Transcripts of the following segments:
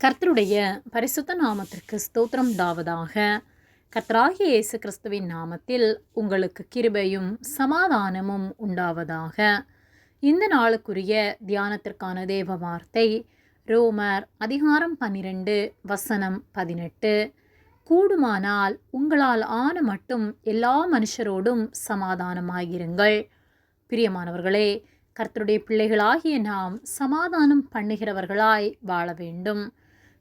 கர்த்தருடைய பரிசுத்த நாமத்திற்கு ஸ்தோத்திரம் உண்டாவதாக கர்த்தராகிய இயேசு கிறிஸ்துவின் நாமத்தில் உங்களுக்கு கிருபையும் சமாதானமும் உண்டாவதாக. இந்த நாளுக்குரிய தியானத்திற்கான தேவ வார்த்தை ரோமர் அதிகாரம் பன்னிரண்டு வசனம் பதினெட்டு. கூடுமானால் உங்களால் ஆன மட்டும் எல்லா மனுஷரோடும் சமாதானமாகிருங்கள் பிரியமானவர்களே கர்த்தருடைய பிள்ளைகளாகிய நாம் சமாதானம் பண்ணுகிறவர்களாய் வாழ வேண்டும்.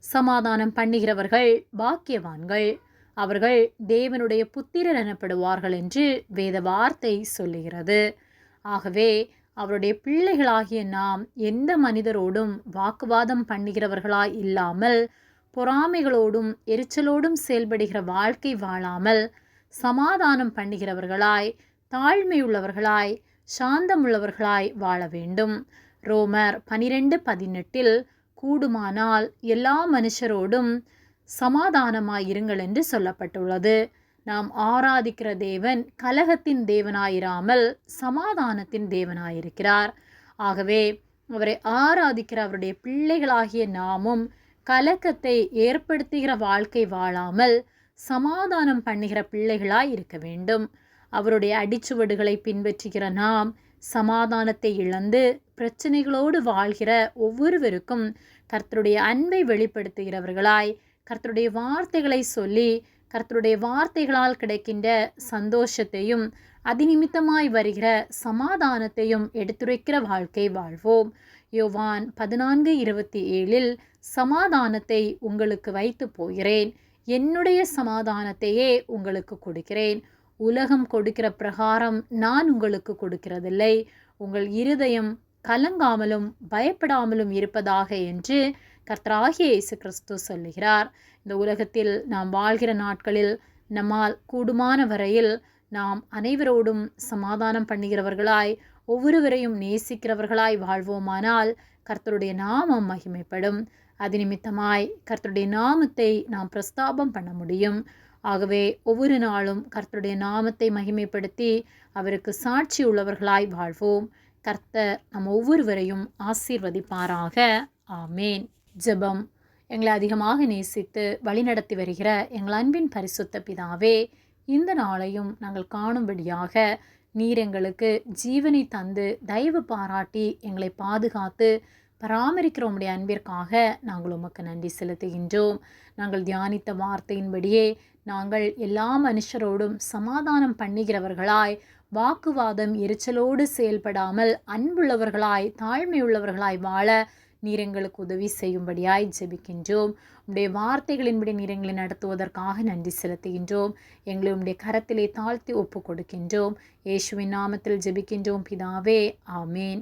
சமாதானம் பண்ணுகிறவர்கள் பாக்கியவான்கள். அவர்கள் தேவனுடைய புத்திரர் எனப்படுவார்கள் என்று வேத வார்த்தை சொல்லுகிறது. ஆகவே அவருடைய பிள்ளைகளாகிய நாம் எந்த மனிதரோடும் வாக்குவாதம் பண்ணுகிறவர்களாய் இல்லாமல் பொறாமைகளோடும் எரிச்சலோடும் செயல்படுகிற வாழ்க்கை வாழாமல் சமாதானம் பண்ணுகிறவர்களாய் தாழ்மையுள்ளவர்களாய் சாந்தமுள்ளவர்களாய் வாழ வேண்டும். ரோமர் பனிரெண்டு பதினெட்டில் கூடுமானால் எல்லா மனுஷரோடும் சமாதானமாயிருங்கள் என்று சொல்லப்பட்டுள்ளது. நாம் ஆராதிக்கிற தேவன் கலகத்தின் தேவனாயிராமல் சமாதானத்தின் தேவனாயிருக்கிறார். ஆகவே அவரை ஆராதிக்கிற அவருடைய பிள்ளைகளாகிய நாமும் கலக்கத்தை ஏற்படுத்துகிற வாழ்க்கை வாழாமல் சமாதானம் பண்ணுகிற பிள்ளைகளாய் இருக்க வேண்டும். அவருடைய அடிச்சுவடுகளை பின்பற்றுகிற நாம் சமாதானத்தை இழந்து பிரச்சனைகளோடு வாழ்கிற ஒவ்வொருவருக்கும் கர்த்தருடைய அன்பை வெளிப்படுத்துகிறவர்களாய் கர்த்தருடைய வார்த்தைகளை சொல்லி கர்த்தருடைய வார்த்தைகளால் கிடைக்கின்ற சந்தோஷத்தையும் அதிநிமித்தமாய் வருகிற சமாதானத்தையும் எடுத்துரைக்கிற வாழ்க்கை வாழ்வோம். யோவான் பதினான்கு இருபத்தி ஏழில் சமாதானத்தை உங்களுக்கு வைத்து போகிறேன். என்னுடைய சமாதானத்தையே உங்களுக்கு கொடுக்கிறேன். உலகம் கொடுக்கிற பிரகாரம் நான் உங்களுக்கு கொடுக்கிறதில்லை. உங்கள் இருதயம் கலங்காமலும் பயப்படாமலும் இருப்பதாக என்று கர்த்தராகிய இயேசு கிறிஸ்து சொல்லுகிறார். இந்த உலகத்தில் நாம் வாழ்கிற நாட்களில் நம்மால் கூடுமான வரையில் நாம் அனைவரோடும் சமாதானம் பண்ணுகிறவர்களாய் ஒவ்வொருவரையும் நேசிக்கிறவர்களாய் வாழ்வோமானால் கர்த்தருடைய நாமம் மகிமைப்படும். அது நிமித்தமாய் கர்த்தருடைய நாமத்தை நாம் பிரஸ்தாபம் பண்ண முடியும். ஆகவே ஒவ்வொரு நாளும் கர்த்தருடைய நாமத்தை மகிமைப்படுத்தி அவருக்கு சாட்சி உள்ளவர்களாய் வாழ்வோம். கர்த்தர் நம் ஒவ்வொருவரையும் ஆசீர்வதிப்பாராக. ஆமேன். ஜெபம். எங்களை அதிகமாக நேசித்து வழிநடத்தி வருகிற எங்கள் அன்பின் பரிசுத்த பிதாவே இந்த நாளையும் நாங்கள் காணும்படியாக நீர் எங்களுக்கு ஜீவனை தந்து தயவு பாராட்டி எங்களை பாதுகாத்து பராமரிக்கிற உம்முடைய அன்பிற்காக நாங்கள் உமக்கு நன்றி செலுத்துகின்றோம். நாங்கள் தியானித்த வார்த்தையின்படியே நாங்கள் எல்லா மனுஷரோடும் சமாதானம் பண்ணுகிறவர்களாய் வாக்குவாதம் எரிச்சலோடு செயல்படாமல் அன்புள்ளவர்களாய் தாழ்மையுள்ளவர்களாய் வாழ நீர் எங்களுக்கு உதவி செய்யும்படியாய் ஜெபிக்கின்றோம். உடைய வார்த்தைகளின்படி நீர் எங்களை நடத்துவதற்காக நன்றி செலுத்துகின்றோம். எங்களை உடைய கரத்திலே தாழ்த்தி ஒப்பு கொடுக்கின்றோம் இயேசுவின் நாமத்தில் ஜெபிக்கின்றோம். பிதாவே ஆமேன்.